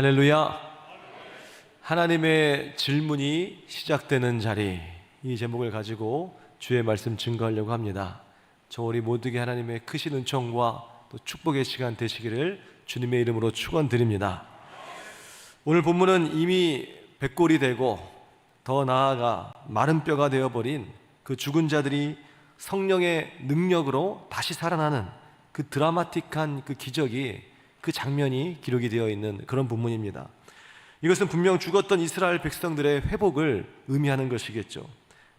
할렐루야. 하나님의 질문이 시작되는 자리 이 제목을 가지고 주의 말씀 증거하려고 합니다. 저 우리 모두에게 하나님의 크신 은총과 또 축복의 시간 되시기를 주님의 이름으로 축원드립니다. 오늘 본문은 이미 백골이 되고 더 나아가 마른 뼈가 되어버린 그 죽은 자들이 성령의 능력으로 다시 살아나는 그 드라마틱한 그 기적이 그 장면이 기록이 되어 있는 그런 본문입니다. 이것은 분명 죽었던 이스라엘 백성들의 회복을 의미하는 것이겠죠.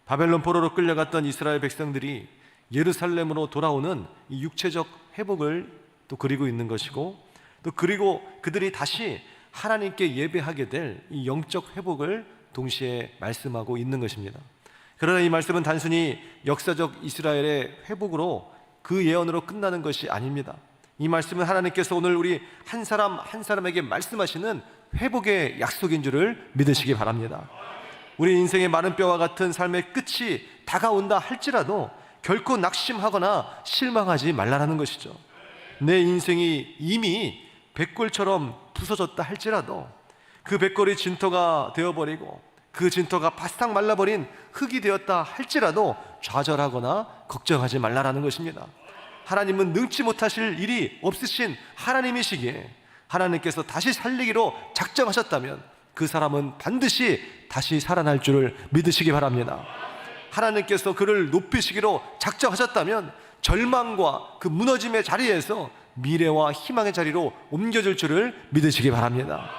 바벨론 포로로 끌려갔던 이스라엘 백성들이 예루살렘으로 돌아오는 이 육체적 회복을 또 그리고 있는 것이고 또 그리고 그들이 다시 하나님께 예배하게 될 이 영적 회복을 동시에 말씀하고 있는 것입니다. 그러나 이 말씀은 단순히 역사적 이스라엘의 회복으로 그 예언으로 끝나는 것이 아닙니다. 이 말씀은 하나님께서 오늘 우리 한 사람 한 사람에게 말씀하시는 회복의 약속인 줄을 믿으시기 바랍니다. 우리 인생의 마른 뼈와 같은 삶의 끝이 다가온다 할지라도 결코 낙심하거나 실망하지 말라라는 것이죠. 내 인생이 이미 백골처럼 부서졌다 할지라도 그 백골이 진토가 되어버리고 그 진토가 바싹 말라버린 흙이 되었다 할지라도 좌절하거나 걱정하지 말라라는 것입니다. 하나님은 능치 못하실 일이 없으신 하나님이시기에 하나님께서 다시 살리기로 작정하셨다면 그 사람은 반드시 다시 살아날 줄을 믿으시기 바랍니다. 하나님께서 그를 높이시기로 작정하셨다면 절망과 그 무너짐의 자리에서 미래와 희망의 자리로 옮겨질 줄을 믿으시기 바랍니다.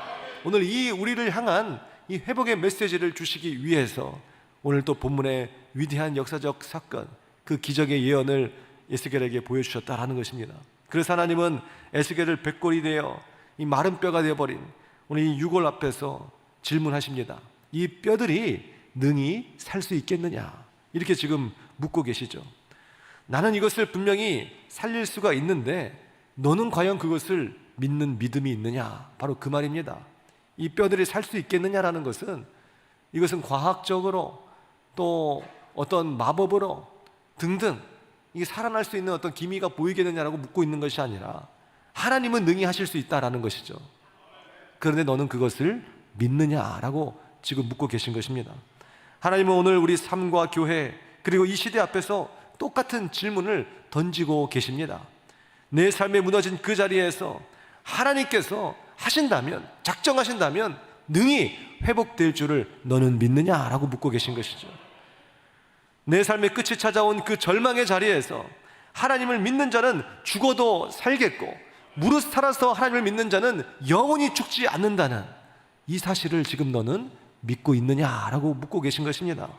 오늘 이 우리를 향한 이 회복의 메시지를 주시기 위해서 오늘 또 본문의 위대한 역사적 사건, 그 기적의 예언을 에스겔에게 보여주셨다라는 것입니다. 그래서 하나님은 에스겔을 백골이 되어 이 마른 뼈가 되어버린 오늘 이 유골 앞에서 질문하십니다. 이 뼈들이 능히 살 수 있겠느냐? 이렇게 지금 묻고 계시죠. 나는 이것을 분명히 살릴 수가 있는데 너는 과연 그것을 믿는 믿음이 있느냐? 바로 그 말입니다. 이 뼈들이 살 수 있겠느냐라는 것은 이것은 과학적으로 또 어떤 마법으로 등등 이게 살아날 수 있는 어떤 기미가 보이겠느냐라고 묻고 있는 것이 아니라 하나님은 능히 하실 수 있다라는 것이죠. 그런데 너는 그것을 믿느냐라고 지금 묻고 계신 것입니다. 하나님은 오늘 우리 삶과 교회 그리고 이 시대 앞에서 똑같은 질문을 던지고 계십니다. 내 삶에 무너진 그 자리에서 하나님께서 하신다면 작정하신다면 능히 회복될 줄을 너는 믿느냐라고 묻고 계신 것이죠. 내 삶의 끝이 찾아온 그 절망의 자리에서 하나님을 믿는 자는 죽어도 살겠고 무릇 살아서 하나님을 믿는 자는 영원히 죽지 않는다는 이 사실을 지금 너는 믿고 있느냐라고 묻고 계신 것입니다.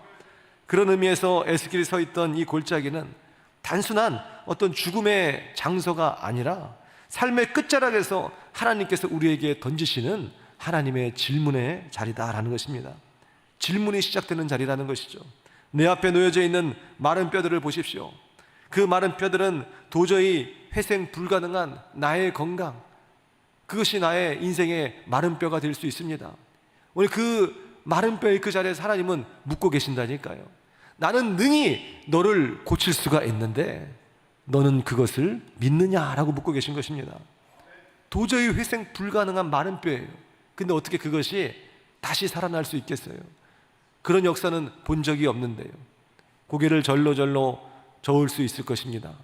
그런 의미에서 에스겔이 서 있던 이 골짜기는 단순한 어떤 죽음의 장소가 아니라 삶의 끝자락에서 하나님께서 우리에게 던지시는 하나님의 질문의 자리다라는 것입니다. 질문이 시작되는 자리라는 것이죠. 내 앞에 놓여져 있는 마른 뼈들을 보십시오. 그 마른 뼈들은 도저히 회생 불가능한 나의 건강, 그것이 나의 인생의 마른 뼈가 될 수 있습니다. 오늘 그 마른 뼈의 그 자리에서 하나님은 묻고 계신다니까요. 나는 능히 너를 고칠 수가 있는데 너는 그것을 믿느냐라고 묻고 계신 것입니다. 도저히 회생 불가능한 마른 뼈예요. 근데 어떻게 그것이 다시 살아날 수 있겠어요? 그런 역사는 본 적이 없는데요. 고개를 절로절로 저을 수 있을 것입니다.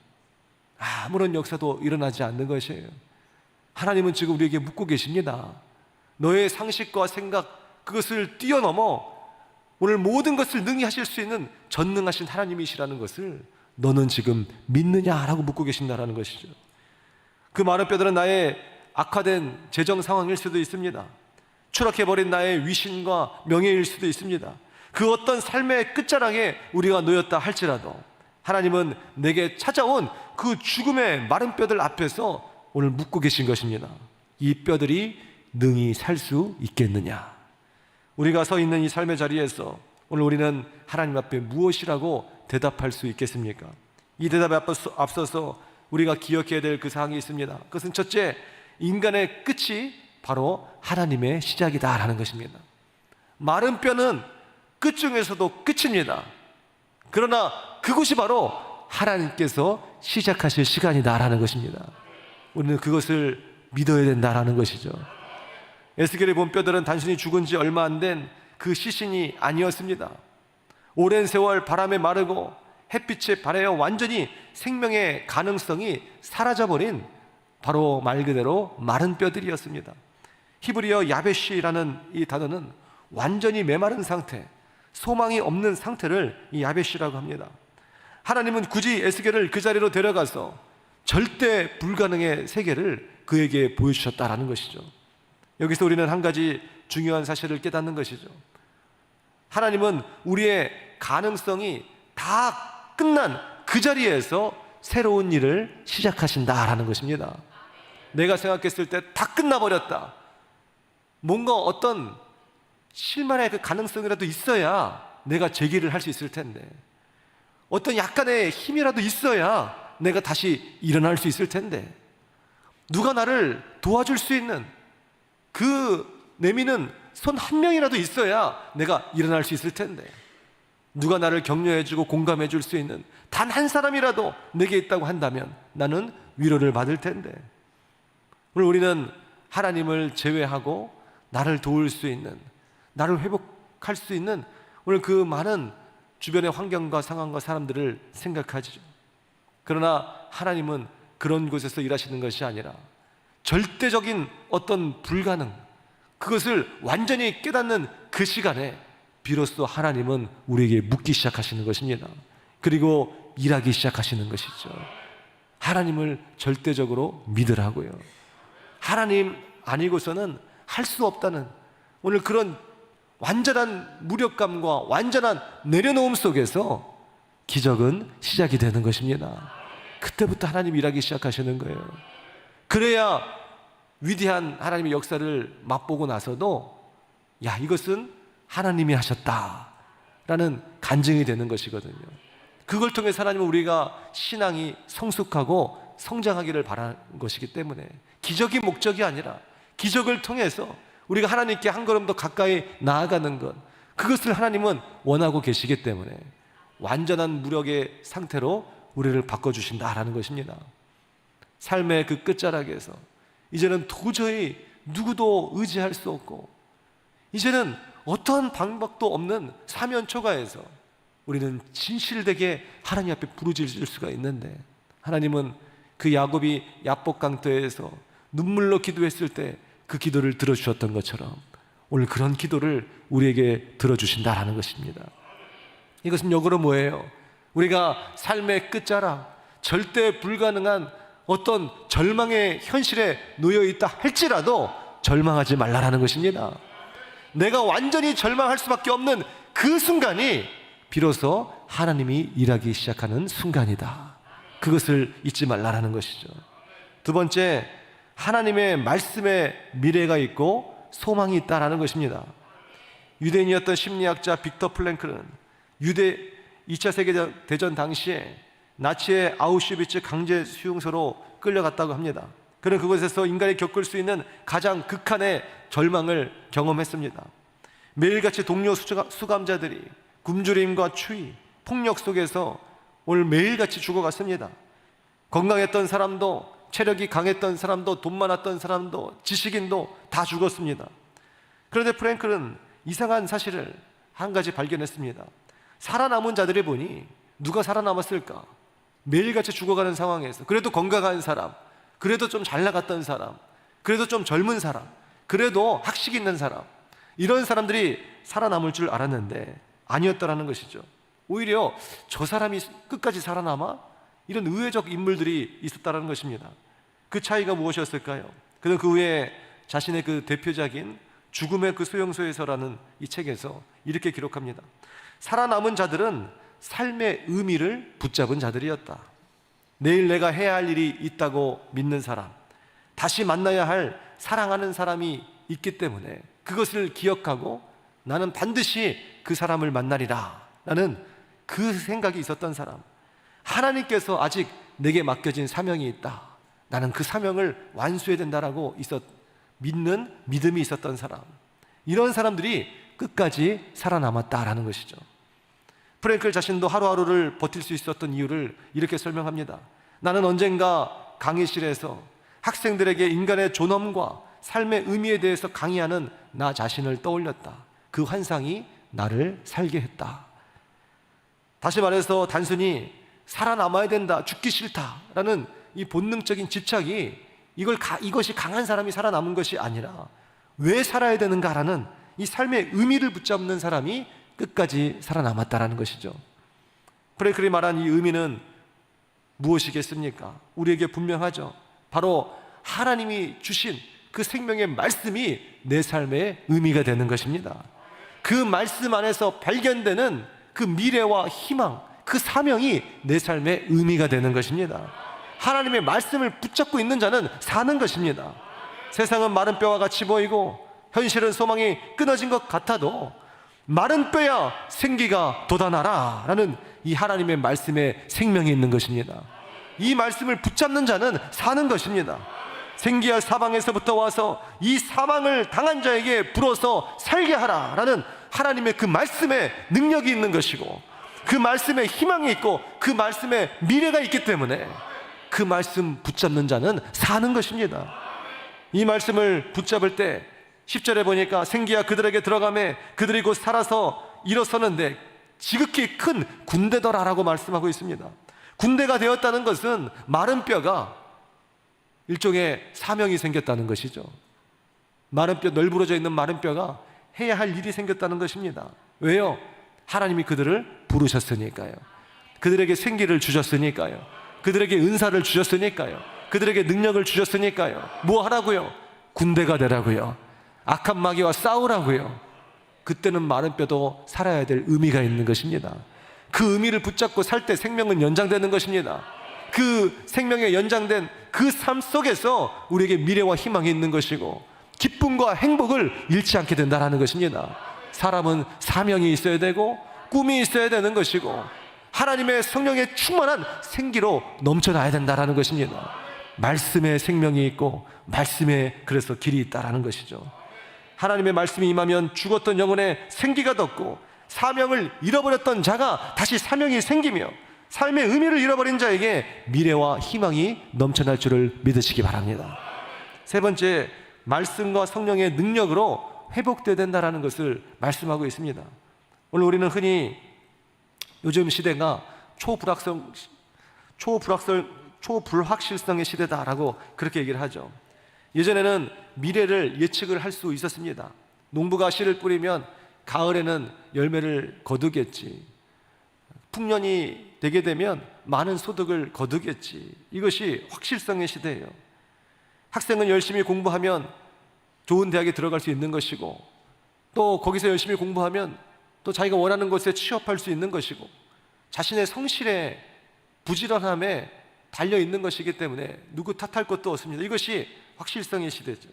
아무런 역사도 일어나지 않는 것이에요. 하나님은 지금 우리에게 묻고 계십니다. 너의 상식과 생각, 그것을 뛰어넘어 오늘 모든 것을 능히 하실 수 있는 전능하신 하나님이시라는 것을 너는 지금 믿느냐라고 묻고 계신다라는 것이죠. 그 많은 뼈들은 나의 악화된 재정 상황일 수도 있습니다. 추락해버린 나의 위신과 명예일 수도 있습니다. 그 어떤 삶의 끝자락에 우리가 놓였다 할지라도 하나님은 내게 찾아온 그 죽음의 마른 뼈들 앞에서 오늘 묻고 계신 것입니다. 이 뼈들이 능히 살 수 있겠느냐? 우리가 서 있는 이 삶의 자리에서 오늘 우리는 하나님 앞에 무엇이라고 대답할 수 있겠습니까? 이 대답에 앞서- 앞서서 우리가 기억해야 될 그 사항이 있습니다. 그것은 첫째, 인간의 끝이 바로 하나님의 시작이다라는 것입니다. 마른 뼈는 끝 중에서도 끝입니다. 그러나 그곳이 바로 하나님께서 시작하실 시간이다라는 것입니다. 우리는 그것을 믿어야 된다라는 것이죠. 에스겔의 본 뼈들은 단순히 죽은 지 얼마 안 된 그 시신이 아니었습니다. 오랜 세월 바람에 마르고 햇빛에 발하여 완전히 생명의 가능성이 사라져버린 바로 말 그대로 마른 뼈들이었습니다. 히브리어 야베시라는 이 단어는 완전히 메마른 상태, 소망이 없는 상태를 이 야베시라고 합니다. 하나님은 굳이 에스겔을 그 자리로 데려가서 절대 불가능의 세계를 그에게 보여주셨다라는 것이죠. 여기서 우리는 한 가지 중요한 사실을 깨닫는 것이죠. 하나님은 우리의 가능성이 다 끝난 그 자리에서 새로운 일을 시작하신다라는 것입니다. 내가 생각했을 때 다 끝나버렸다. 뭔가 어떤 실만의 그 가능성이라도 있어야 내가 재기를 할 수 있을 텐데. 어떤 약간의 힘이라도 있어야 내가 다시 일어날 수 있을 텐데. 누가 나를 도와줄 수 있는 그 내미는 손 한 명이라도 있어야 내가 일어날 수 있을 텐데. 누가 나를 격려해주고 공감해줄 수 있는 단 한 사람이라도 내게 있다고 한다면 나는 위로를 받을 텐데. 오늘 우리는 하나님을 제외하고 나를 도울 수 있는 나를 회복할 수 있는 오늘 그 많은 주변의 환경과 상황과 사람들을 생각하죠. 그러나 하나님은 그런 곳에서 일하시는 것이 아니라 절대적인 어떤 불가능 그것을 완전히 깨닫는 그 시간에 비로소 하나님은 우리에게 묻기 시작하시는 것입니다. 그리고 일하기 시작하시는 것이죠. 하나님을 절대적으로 믿으라고요. 하나님 아니고서는 할 수 없다는 오늘 그런 완전한 무력감과 완전한 내려놓음 속에서 기적은 시작이 되는 것입니다. 그때부터 하나님 일하기 시작하시는 거예요. 그래야 위대한 하나님의 역사를 맛보고 나서도 야, 이것은 하나님이 하셨다 라는 간증이 되는 것이거든요. 그걸 통해 하나님은 우리가 신앙이 성숙하고 성장하기를 바라는 것이기 때문에 기적이 목적이 아니라 기적을 통해서 우리가 하나님께 한 걸음 더 가까이 나아가는 것 그것을 하나님은 원하고 계시기 때문에 완전한 무력의 상태로 우리를 바꿔주신다라는 것입니다. 삶의 그 끝자락에서 이제는 도저히 누구도 의지할 수 없고 이제는 어떠한 방법도 없는 사면 초가에서 우리는 진실되게 하나님 앞에 부르짖을 수가 있는데 하나님은 그 야곱이 야복 강터에서 눈물로 기도했을 때 그 기도를 들어주셨던 것처럼 오늘 그런 기도를 우리에게 들어주신다라는 것입니다. 이것은 역으로 뭐예요? 우리가 삶의 끝자락, 절대 불가능한 어떤 절망의 현실에 놓여 있다 할지라도 절망하지 말라라는 것입니다. 내가 완전히 절망할 수밖에 없는 그 순간이 비로소 하나님이 일하기 시작하는 순간이다. 그것을 잊지 말라라는 것이죠. 두 번째, 하나님의 말씀에 미래가 있고 소망이 있다라는 것입니다. 유대인이었던 심리학자 빅터 플랭크는 유대 2차 세계대전 당시에 나치의 아우슈비츠 강제 수용소로 끌려갔다고 합니다. 그는 그곳에서 인간이 겪을 수 있는 가장 극한의 절망을 경험했습니다. 매일같이 동료 수감자들이 굶주림과 추위, 폭력 속에서 오늘 매일같이 죽어갔습니다. 건강했던 사람도 체력이 강했던 사람도 돈 많았던 사람도 지식인도 다 죽었습니다. 그런데 프랭클은 이상한 사실을 한 가지 발견했습니다. 살아남은 자들을 보니 누가 살아남았을까? 매일같이 죽어가는 상황에서 그래도 건강한 사람, 그래도 좀 잘 나갔던 사람, 그래도 좀 젊은 사람, 그래도 학식 있는 사람 이런 사람들이 살아남을 줄 알았는데 아니었다라는 것이죠. 오히려 저 사람이 끝까지 살아남아 이런 의외적 인물들이 있었다는 것입니다. 그 차이가 무엇이었을까요? 그는 그 후에 자신의 그 대표작인 죽음의 그 소용소에서라는 이 책에서 이렇게 기록합니다. 살아남은 자들은 삶의 의미를 붙잡은 자들이었다. 내일 내가 해야 할 일이 있다고 믿는 사람, 다시 만나야 할 사랑하는 사람이 있기 때문에 그것을 기억하고 나는 반드시 그 사람을 만나리라. 라는 그 생각이 있었던 사람. 하나님께서 아직 내게 맡겨진 사명이 있다. 나는 그 사명을 완수해야 된다라고 있었, 믿는 믿음이 있었던 사람. 이런 사람들이 끝까지 살아남았다라는 것이죠. 프랭클 자신도 하루하루를 버틸 수 있었던 이유를 이렇게 설명합니다. 나는 언젠가 강의실에서 학생들에게 인간의 존엄과 삶의 의미에 대해서 강의하는 나 자신을 떠올렸다. 그 환상이 나를 살게 했다. 다시 말해서 단순히 살아남아야 된다, 죽기 싫다라는 이 본능적인 집착이 이걸 가- 이것이 강한 사람이 살아남은 것이 아니라 왜 살아야 되는가라는 이 삶의 의미를 붙잡는 사람이 끝까지 살아남았다라는 것이죠. 프랭클이 말한 이 의미는 무엇이겠습니까? 우리에게 분명하죠. 바로 하나님이 주신 그 생명의 말씀이 내 삶의 의미가 되는 것입니다. 그 말씀 안에서 발견되는 그 미래와 희망, 그 사명이 내 삶의 의미가 되는 것입니다. 하나님의 말씀을 붙잡고 있는 자는 사는 것입니다. 세상은 마른 뼈와 같이 보이고 현실은 소망이 끊어진 것 같아도 마른 뼈야 생기가 돋아나라 라는 이 하나님의 말씀에 생명이 있는 것입니다. 이 말씀을 붙잡는 자는 사는 것입니다. 생기와 사방에서부터 와서 이 사망을 당한 자에게 불어서 살게 하라 라는 하나님의 그 말씀에 능력이 있는 것이고 그 말씀에 희망이 있고 그 말씀에 미래가 있기 때문에 그 말씀 붙잡는 자는 사는 것입니다. 이 말씀을 붙잡을 때 10절에 보니까 생기야 그들에게 들어가매 그들이 곧 살아서 일어서는데 지극히 큰 군대더라라고 말씀하고 있습니다. 군대가 되었다는 것은 마른 뼈가 일종의 사명이 생겼다는 것이죠. 마른 뼈 널브러져 있는 마른 뼈가 해야 할 일이 생겼다는 것입니다. 왜요? 하나님이 그들을 부르셨으니까요. 그들에게 생기를 주셨으니까요. 그들에게 은사를 주셨으니까요. 그들에게 능력을 주셨으니까요. 뭐 하라고요? 군대가 되라고요. 악한 마귀와 싸우라고요. 그때는 마른 뼈도 살아야 될 의미가 있는 것입니다. 그 의미를 붙잡고 살 때 생명은 연장되는 것입니다. 그 생명에 연장된 그 삶 속에서 우리에게 미래와 희망이 있는 것이고 기쁨과 행복을 잃지 않게 된다는 것입니다. 사람은 사명이 있어야 되고 꿈이 있어야 되는 것이고 하나님의 성령에 충만한 생기로 넘쳐나야 된다는 것입니다. 말씀에 생명이 있고 말씀에 그래서 길이 있다라는 것이죠. 하나님의 말씀이 임하면 죽었던 영혼에 생기가 돋고 사명을 잃어버렸던 자가 다시 사명이 생기며 삶의 의미를 잃어버린 자에게 미래와 희망이 넘쳐날 줄을 믿으시기 바랍니다. 세 번째, 말씀과 성령의 능력으로 회복되어야 된다는 것을 말씀하고 있습니다. 오늘 우리는 흔히 요즘 시대가 초불확성, 초불확설, 초불확실성의 시대다라고 그렇게 얘기를 하죠. 예전에는 미래를 예측을 할 수 있었습니다. 농부가 씨를 뿌리면 가을에는 열매를 거두겠지. 풍년이 되게 되면 많은 소득을 거두겠지. 이것이 확실성의 시대예요. 학생은 열심히 공부하면 좋은 대학에 들어갈 수 있는 것이고 또 거기서 열심히 공부하면 또 자기가 원하는 곳에 취업할 수 있는 것이고 자신의 성실에 부지런함에 달려 있는 것이기 때문에 누구 탓할 것도 없습니다. 이것이 확실성의 시대죠.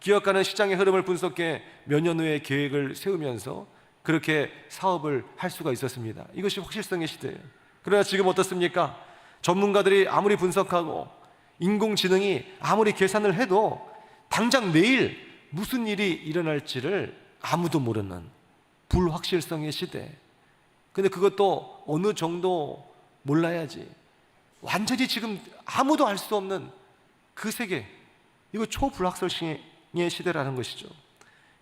기업가는 시장의 흐름을 분석해 몇 년 후에 계획을 세우면서 그렇게 사업을 할 수가 있었습니다. 이것이 확실성의 시대예요. 그러나 지금 어떻습니까? 전문가들이 아무리 분석하고 인공지능이 아무리 계산을 해도 당장 내일 무슨 일이 일어날지를 아무도 모르는 불확실성의 시대. 근데 그것도 어느 정도 몰라야지. 완전히 지금 아무도 알 수 없는 그 세계. 이거 초불확실성의 시대라는 것이죠.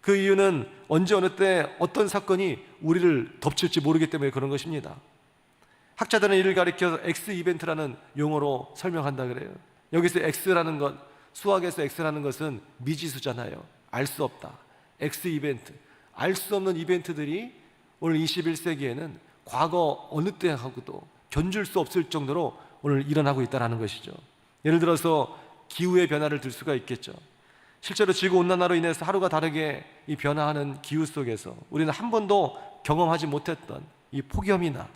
그 이유는 언제 어느 때 어떤 사건이 우리를 덮칠지 모르기 때문에 그런 것입니다. 학자들은 이를 가리켜 X 이벤트라는 용어로 설명한다 그래요. 여기서 X라는 것, 수학에서 X라는 것은 미지수잖아요. 알 수 없다. X 이벤트. 알 수 없는 이벤트들이 오늘 21세기에는 과거 어느 때하고도 견줄 수 없을 정도로 오늘 일어나고 있다는 것이죠. 예를 들어서 기후의 변화를 들 수가 있겠죠. 실제로 지구 온난화로 인해서 하루가 다르게 이 변화하는 기후 속에서 우리는 한 번도 경험하지 못했던 이 폭염이나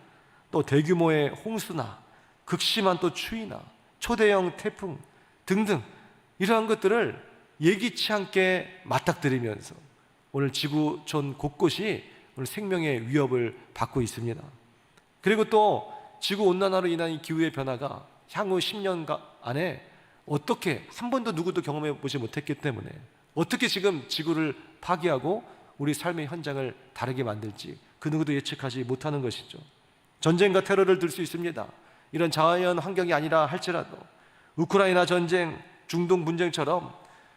또 대규모의 홍수나 극심한 또 추위나 초대형 태풍 등등 이러한 것들을 예기치 않게 맞닥뜨리면서 오늘 지구촌 곳곳이 오늘 생명의 위협을 받고 있습니다. 그리고 또 지구 온난화로 인한 이 기후의 변화가 향후 10년 안에 어떻게 한 번도 누구도 경험해 보지 못했기 때문에 어떻게 지금 지구를 파괴하고 우리 삶의 현장을 다르게 만들지 그 누구도 예측하지 못하는 것이죠. 전쟁과 테러를 들 수 있습니다. 이런 자연 환경이 아니라 할지라도 우크라이나 전쟁, 중동 분쟁처럼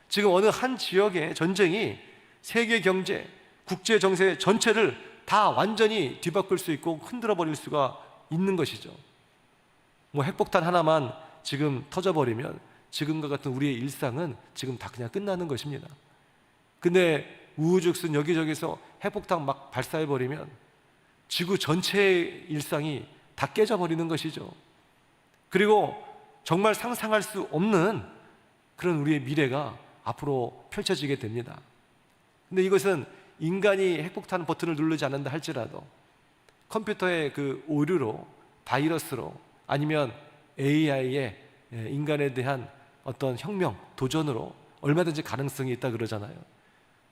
지금 어느 한 지역의 전쟁이 세계 경제, 국제 정세 전체를 다 완전히 뒤바꿀 수 있고 흔들어 버릴 수가 있는 것이죠. 뭐 핵폭탄 하나만 지금 터져버리면 지금과 같은 우리의 일상은 지금 다 그냥 끝나는 것입니다. 근데 우후죽순 여기저기서 핵폭탄 막 발사해버리면 지구 전체의 일상이 다 깨져버리는 것이죠. 그리고 정말 상상할 수 없는 그런 우리의 미래가 앞으로 펼쳐지게 됩니다. 근데 이것은 인간이 핵폭탄 버튼을 누르지 않는다 할지라도 컴퓨터의 그 오류로 바이러스로 아니면 AI의 인간에 대한 어떤 혁명, 도전으로 얼마든지 가능성이 있다 그러잖아요.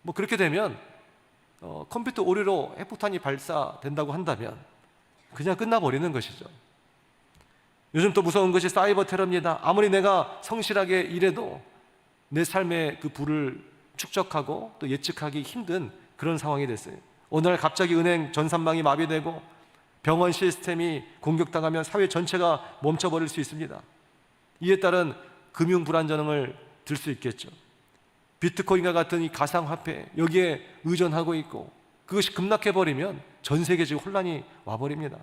뭐 그렇게 되면 어, 컴퓨터 오류로 핵폭탄이 발사된다고 한다면 그냥 끝나버리는 것이죠. 요즘 또 무서운 것이 사이버 테러입니다. 아무리 내가 성실하게 일해도 내 삶의 그 불을 축적하고 또 예측하기 힘든 그런 상황이 됐어요. 오늘 갑자기 은행 전산망이 마비되고 병원 시스템이 공격당하면 사회 전체가 멈춰버릴 수 있습니다. 이에 따른 금융 불안정을 들 수 있겠죠. 비트코인과 같은 이 가상화폐 여기에 의존하고 있고 그것이 급락해 버리면 전 세계적 혼란이 와버립니다.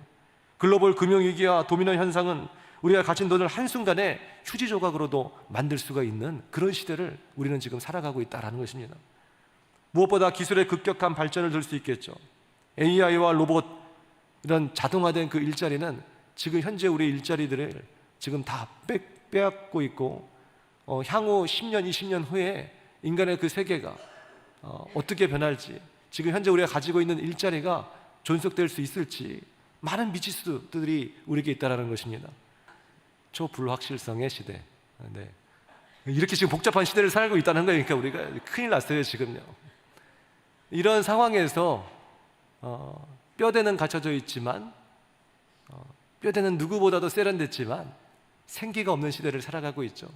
글로벌 금융 위기와 도미노 현상은 우리가 가진 돈을 한순간에 휴지 조각으로도 만들 수가 있는 그런 시대를 우리는 지금 살아가고 있다는 것입니다. 무엇보다 기술의 급격한 발전을 들 수 있겠죠. AI와 로봇 이런 자동화된 그 일자리는 지금 현재 우리 일자리들을 지금 다 빼, 빼앗고 있고 어, 향후 10년, 20년 후에 인간의 그 세계가 어, 어떻게 변할지 지금 현재 우리가 가지고 있는 일자리가 존속될 수 있을지 많은 미지수들이 우리에게 있다라는 것입니다. 초불확실성의 시대. 네. 이렇게 지금 복잡한 시대를 살고 있다는 거니까 우리가 큰일 났어요 지금요. 이런 상황에서 어, 뼈대는 갖춰져 있지만 어, 뼈대는 누구보다도 세련됐지만 생기가 없는 시대를 살아가고 있죠.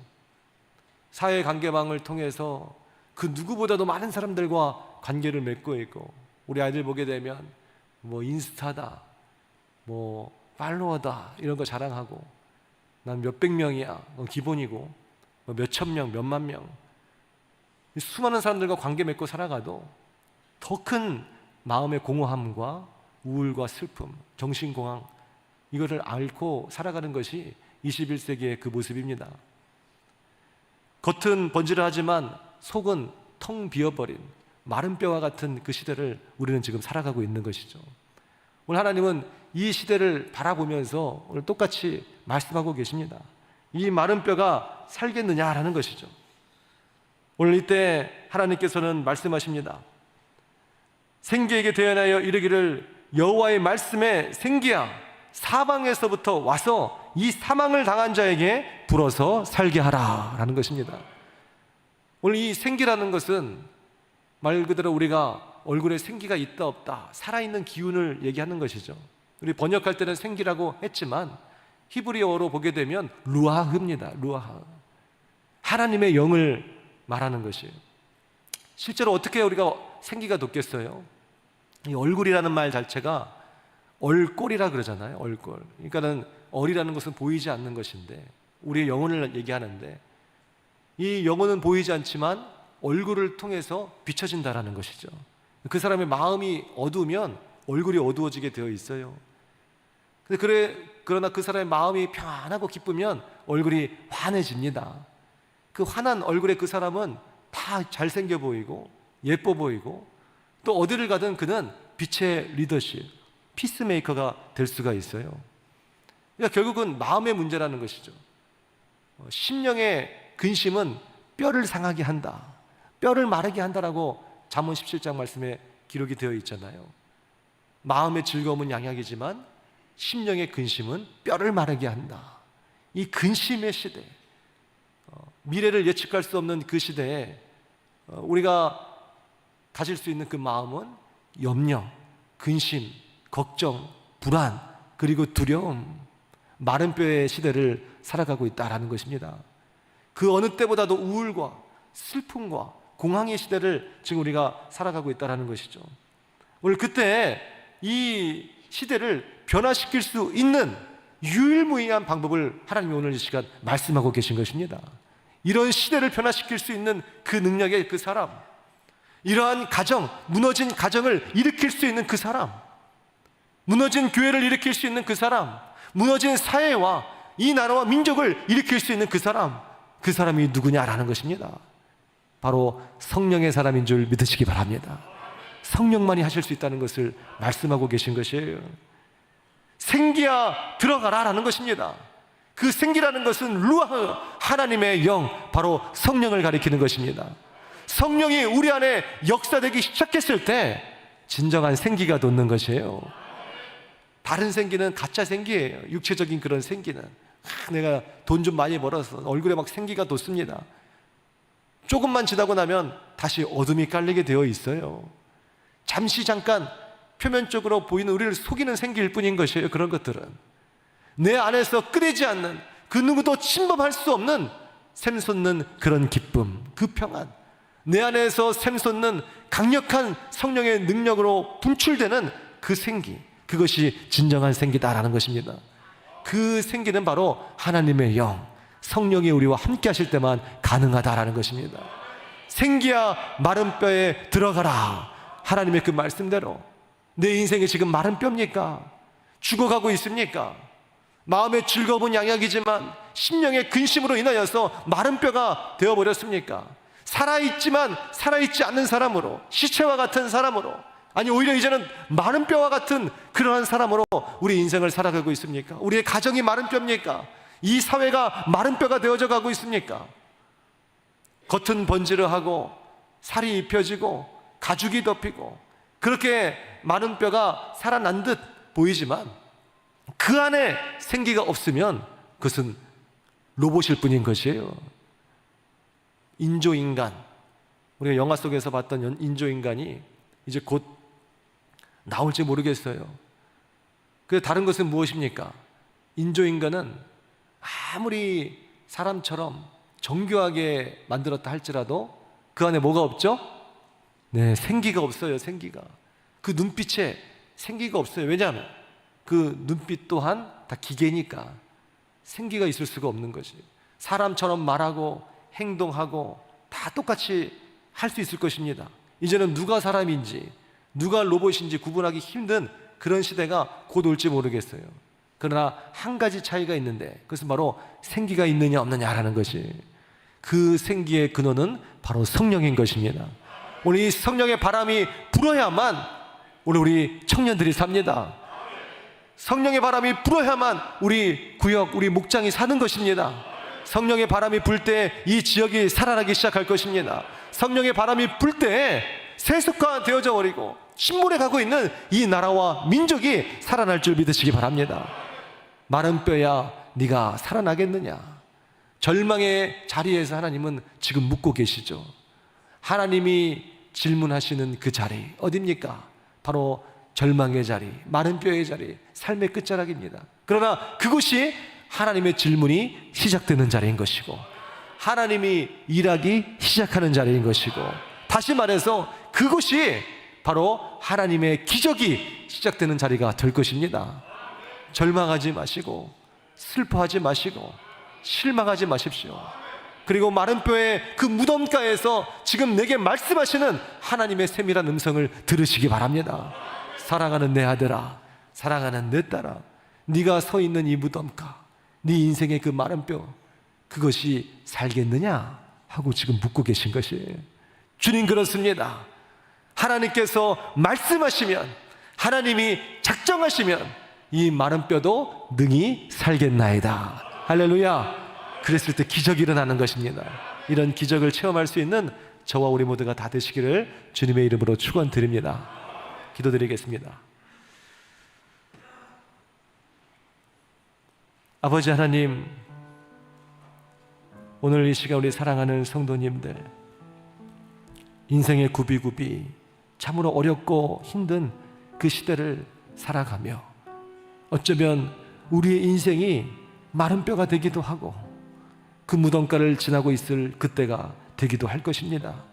사회 관계망을 통해서 그 누구보다도 많은 사람들과 관계를 맺고 있고 우리 아이들 보게 되면 뭐 인스타다, 뭐 팔로워다 이런 거 자랑하고 난 몇백 명이야 뭐 기본이고 뭐 몇천 명, 몇만 명 수많은 사람들과 관계 맺고 살아가도 더 큰 마음의 공허함과 우울과 슬픔, 정신공황 이거를 앓고 살아가는 것이 21세기의 그 모습입니다. 겉은 번지르하지만 속은 텅 비어버린 마른 뼈와 같은 그 시대를 우리는 지금 살아가고 있는 것이죠. 오늘 하나님은 이 시대를 바라보면서 오늘 똑같이 말씀하고 계십니다. 이 마른 뼈가 살겠느냐라는 것이죠. 오늘 이때 하나님께서는 말씀하십니다. 생기에게 대언하여 이르기를 여호와의 말씀에 생기야 사방에서부터 와서 이 사망을 당한 자에게 불어서 살게 하라라는 것입니다. 오늘 이 생기라는 것은 말 그대로 우리가 얼굴에 생기가 있다 없다 살아있는 기운을 얘기하는 것이죠. 우리 번역할 때는 생기라고 했지만 히브리어로 보게 되면 루아흐입니다. 루아흐. 하나님의 영을 말하는 것이에요. 실제로 어떻게 우리가 생기가 돋겠어요? 이 얼굴이라는 말 자체가 얼꼴이라 그러잖아요. 얼꼴. 그러니까는 얼이라는 것은 보이지 않는 것인데 우리의 영혼을 얘기하는데 이 영혼은 보이지 않지만 얼굴을 통해서 비춰진다라는 것이죠. 그 사람의 마음이 어두우면 얼굴이 어두워지게 되어 있어요. 그래 그러나 그 사람의 마음이 평안하고 기쁘면 얼굴이 환해집니다. 그 환한 얼굴의 그 사람은 다 잘생겨 보이고 예뻐 보이고 또 어디를 가든 그는 빛의 리더십, 피스메이커가 될 수가 있어요. 그러니까 결국은 마음의 문제라는 것이죠. 어, 심령의 근심은 뼈를 상하게 한다. 뼈를 마르게 한다라고 잠언 17장 말씀에 기록이 되어 있잖아요. 마음의 즐거움은 양약이지만 심령의 근심은 뼈를 마르게 한다. 이 근심의 시대, 어, 미래를 예측할 수 없는 그 시대에 어, 우리가 가질 수 있는 그 마음은 염려, 근심, 걱정, 불안, 그리고 두려움, 마른 뼈의 시대를 살아가고 있다라는 것입니다. 그 어느 때보다도 우울과 슬픔과 공황의 시대를 지금 우리가 살아가고 있다라는 것이죠. 오늘 그때 이 시대를 변화시킬 수 있는 유일무이한 방법을 하나님이 오늘 이 시간 말씀하고 계신 것입니다. 이런 시대를 변화시킬 수 있는 그 능력의 그 사람. 이러한 가정, 무너진 가정을 일으킬 수 있는 그 사람. 무너진 교회를 일으킬 수 있는 그 사람. 무너진 사회와 이 나라와 민족을 일으킬 수 있는 그 사람. 그 사람이 누구냐라는 것입니다. 바로 성령의 사람인 줄 믿으시기 바랍니다. 성령만이 하실 수 있다는 것을 말씀하고 계신 것이에요. 생기야 들어가라라는 것입니다. 그 생기라는 것은 루아흐 하나님의 영 바로 성령을 가리키는 것입니다. 성령이 우리 안에 역사되기 시작했을 때 진정한 생기가 돋는 것이에요. 다른 생기는 가짜 생기예요. 육체적인 그런 생기는 아, 내가 돈 좀 많이 벌어서 얼굴에 막 생기가 돋습니다. 조금만 지나고 나면 다시 어둠이 깔리게 되어 있어요. 잠시 잠깐 표면적으로 보이는 우리를 속이는 생기일 뿐인 것이에요. 그런 것들은 내 안에서 끄내지 않는 그 누구도 침범할 수 없는 샘솟는 그런 기쁨, 그 평안. 내 안에서 샘솟는 강력한 성령의 능력으로 분출되는 그 생기. 그것이 진정한 생기다라는 것입니다. 그 생기는 바로 하나님의 영, 성령이 우리와 함께 하실 때만 가능하다라는 것입니다. 생기야 마른 뼈에 들어가라. 하나님의 그 말씀대로 내 인생이 지금 마른 뼈입니까? 죽어가고 있습니까? 마음의 즐거운 양약이지만 심령의 근심으로 인하여서 마른 뼈가 되어버렸습니까? 살아있지만 살아있지 않는 사람으로 시체와 같은 사람으로 아니 오히려 이제는 마른 뼈와 같은 그러한 사람으로 우리 인생을 살아가고 있습니까? 우리의 가정이 마른 뼈입니까? 이 사회가 마른 뼈가 되어져 가고 있습니까? 겉은 번지르하고 살이 입혀지고 가죽이 덮이고 그렇게 마른 뼈가 살아난 듯 보이지만 그 안에 생기가 없으면 그것은 로봇일 뿐인 것이에요. 인조인간. 우리가 영화 속에서 봤던 연- 인조인간이 이제 곧 나올지 모르겠어요. 그 다른 것은 무엇입니까? 인조인간은 아무리 사람처럼 정교하게 만들었다 할지라도 그 안에 뭐가 없죠? 네, 생기가 없어요, 생기가. 그 눈빛에 생기가 없어요. 왜냐하면 그 눈빛 또한 다 기계니까 생기가 있을 수가 없는 것이. 사람처럼 말하고 행동하고 다 똑같이 할 수 있을 것입니다. 이제는 누가 사람인지 누가 로봇인지 구분하기 힘든 그런 시대가 곧 올지 모르겠어요. 그러나 한 가지 차이가 있는데 그것은 바로 생기가 있느냐 없느냐라는 것이 그 생기의 근원은 바로 성령인 것입니다. 오늘 이 성령의 바람이 불어야만 오늘 우리 청년들이 삽니다. 성령의 바람이 불어야만 우리 구역, 우리 목장이 사는 것입니다. 성령의 바람이 불 때 이 지역이 살아나기 시작할 것입니다. 성령의 바람이 불 때 세속화 되어져 버리고 침몰해 가고 있는 이 나라와 민족이 살아날 줄 믿으시기 바랍니다. 마른 뼈야 네가 살아나겠느냐? 절망의 자리에서 하나님은 지금 묻고 계시죠. 하나님이 질문하시는 그 자리 어딥니까? 바로 절망의 자리, 마른 뼈의 자리, 삶의 끝자락입니다. 그러나 그곳이 하나님의 질문이 시작되는 자리인 것이고 하나님이 일하기 시작하는 자리인 것이고 다시 말해서 그곳이 바로 하나님의 기적이 시작되는 자리가 될 것입니다. 절망하지 마시고 슬퍼하지 마시고 실망하지 마십시오. 그리고 마른 뼈의 그 무덤가에서 지금 내게 말씀하시는 하나님의 세밀한 음성을 들으시기 바랍니다. 사랑하는 내 아들아, 사랑하는 내 딸아, 네가 서 있는 이 무덤가, 네 인생의 그 마른 뼈, 그것이 살겠느냐 하고 지금 묻고 계신 것이에요. 주님 그렇습니다. 하나님께서 말씀하시면, 하나님이 작정하시면 이 마른 뼈도 능히 살겠나이다. 할렐루야. 그랬을 때 기적이 일어나는 것입니다. 이런 기적을 체험할 수 있는 저와 우리 모두가 다 되시기를 주님의 이름으로 축원드립니다. 기도드리겠습니다. 아버지 하나님, 오늘 이 시간 우리 사랑하는 성도님들, 인생의 구비구비, 참으로 어렵고 힘든 그 시대를 살아가며, 어쩌면 우리의 인생이 마른 뼈가 되기도 하고, 그 무덤가를 지나고 있을 그때가 되기도 할 것입니다.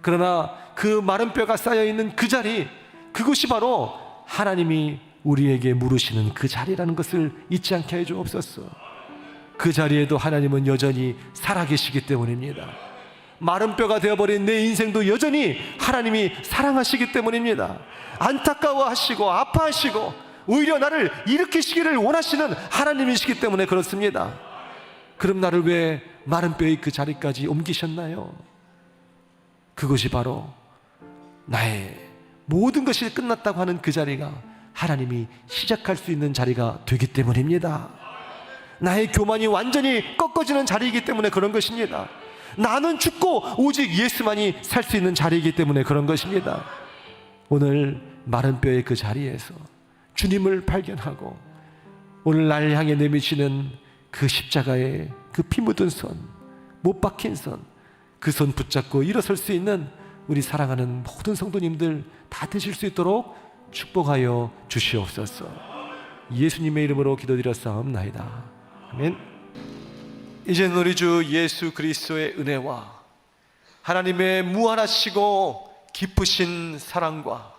그러나 그 마른 뼈가 쌓여 있는 그 자리, 그것이 바로 하나님이 우리에게 물으시는 그 자리라는 것을 잊지 않게 해 주옵소서. 그 자리에도 하나님은 여전히 살아계시기 때문입니다. 마른 뼈가 되어버린 내 인생도 여전히 하나님이 사랑하시기 때문입니다. 안타까워하시고 아파하시고 오히려 나를 일으키시기를 원하시는 하나님이시기 때문에 그렇습니다. 그럼 나를 왜 마른 뼈의 그 자리까지 옮기셨나요? 그것이 바로 나의 모든 것이 끝났다고 하는 그 자리가 하나님이 시작할 수 있는 자리가 되기 때문입니다. 나의 교만이 완전히 꺾어지는 자리이기 때문에 그런 것입니다. 나는 죽고 오직 예수만이 살 수 있는 자리이기 때문에 그런 것입니다. 오늘 마른 뼈의 그 자리에서 주님을 발견하고 오늘 날 향해 내미시는 그 십자가의 그 피 묻은 손, 못 박힌 손, 그 손 붙잡고 일어설 수 있는 우리 사랑하는 모든 성도님들 다 되실 수 있도록 축복하여 주시옵소서. 예수님의 이름으로 기도드렸사옵나이다. 아멘. 이제 우리 주 예수 그리스도의 은혜와 하나님의 무한하시고 깊으신 사랑과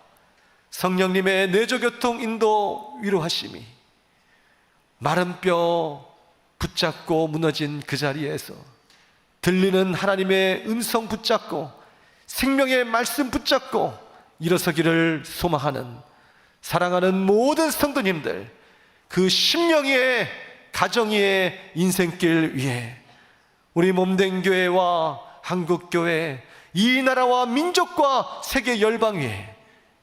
성령님의 내조교통 인도 위로하심이 마른 뼈 붙잡고 무너진 그 자리에서 들리는 하나님의 음성 붙잡고 생명의 말씀 붙잡고 일어서기를 소망하는 사랑하는 모든 성도님들 그 심령의 가정의 인생길 위에 우리 몸된 교회와 한국 교회 이 나라와 민족과 세계 열방 위에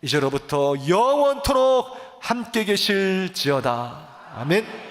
이제로부터 영원토록 함께 계실지어다 아멘.